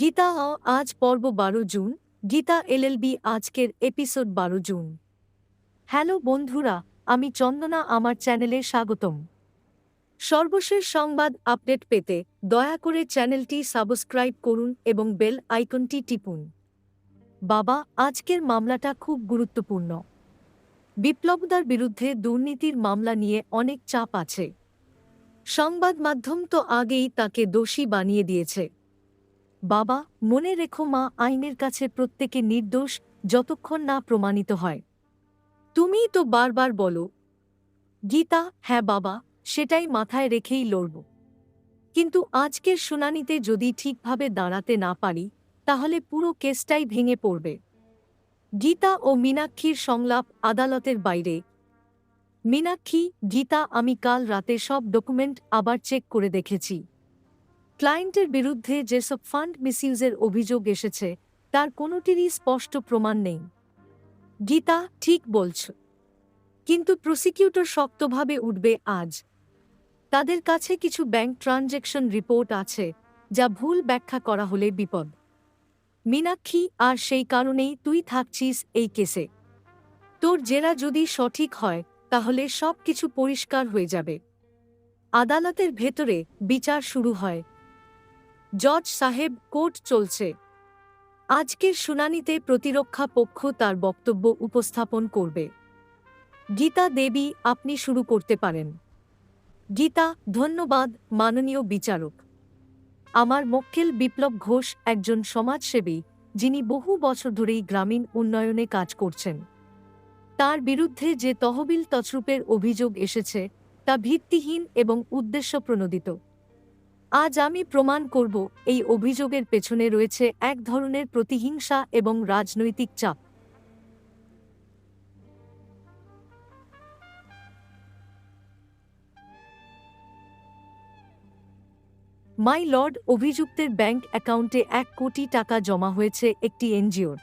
গীতা আ আজ পর্ব বারো জুন। গীতা এলএলবি আজকের এপিসোড বারো জুন। হ্যালো বন্ধুরা, আমি চন্দনা, আমার চ্যানেলে স্বাগতম। সর্বশেষ সংবাদ আপডেট পেতে দয়া করে চ্যানেলটি সাবস্ক্রাইব করুন এবং বেল আইকনটি টিপুন। বাবা, আজকের মামলাটা খুব গুরুত্বপূর্ণ। বিপ্লবদার বিরুদ্ধে দুর্নীতির মামলা নিয়ে অনেক চাপ আছে। সংবাদ মাধ্যম তো আগেই তাকে দোষী বানিয়ে দিয়েছে। বাবা, মনে রেখো মা আইনের কাছে প্রত্যেকে নির্দোষ যতক্ষণ না প্রমাণিত হয়। তুমিই তো বারবার বলো, গীতা হ্যাঁ বাবা, সেটাই মাথায় রেখেই লড়ব। কিন্তু আজকের শুনানিতে যদি ঠিকভাবে দাঁড়াতে না পারি, তাহলে পুরো কেসটাই ভেঙে পড়বে। গীতা ও মীনাক্ষীর সংলাপ আদালতের বাইরে। মীনাক্ষী, গীতা, আমি কাল রাতে সব ডকুমেন্ট আবার চেক করে দেখেছি। ক্লায়েন্টের বিরুদ্ধে যেসব ফান্ড মিসইউজের অভিযোগ এসেছে, তার কোনোটিরই স্পষ্ট প্রমাণ নেই। গীতা ঠিক বলছ, কিন্তু প্রসিকিউটর শক্তভাবে উঠবে আজ। তাদের কাছে কিছু ব্যাংক ট্রানজ্যাকশন রিপোর্ট আছে, যা ভুল ব্যাখ্যা করা হলে বিপদ। মীনাক্ষী, আর সেই কারণেই তুই থাকছিস এই কেসে। তোর জেরা যদি সঠিক হয়, তাহলে সব কিছু পরিষ্কার হয়ে যাবে। আদালতের ভেতরে বিচার শুরু হয়। জজ সাহেব কোর্ট চলছে। আজকের শুনানিতে প্রতিরক্ষা পক্ষ তার বক্তব্য উপস্থাপন করবে। গীতা দেবী, আপনি শুরু করতে পারেন। গীতা, ধন্যবাদ, মাননীয় বিচারক। আমার মক্কেল বিপ্লব ঘোষ একজন সমাজসেবী, যিনি বহু বছর ধরেই গ্রামীণ উন্নয়নে কাজ করছেন। তার বিরুদ্ধে যে তহবিল তছরূপের অভিযোগ এসেছে, তা ভিত্তিহীন এবং উদ্দেশ্যপ্রণোদিত আজ আমি প্রমাণ করব, এই অভিযোগের পেছনে রয়েছে এক ধরনের প্রতিহিংসা এবং রাজনৈতিক চাপ। মাই লর্ড, অভিযুক্তের ব্যাংক অ্যাকাউন্টে এক কোটি টাকা জমা হয়েছে একটি এনজিওর।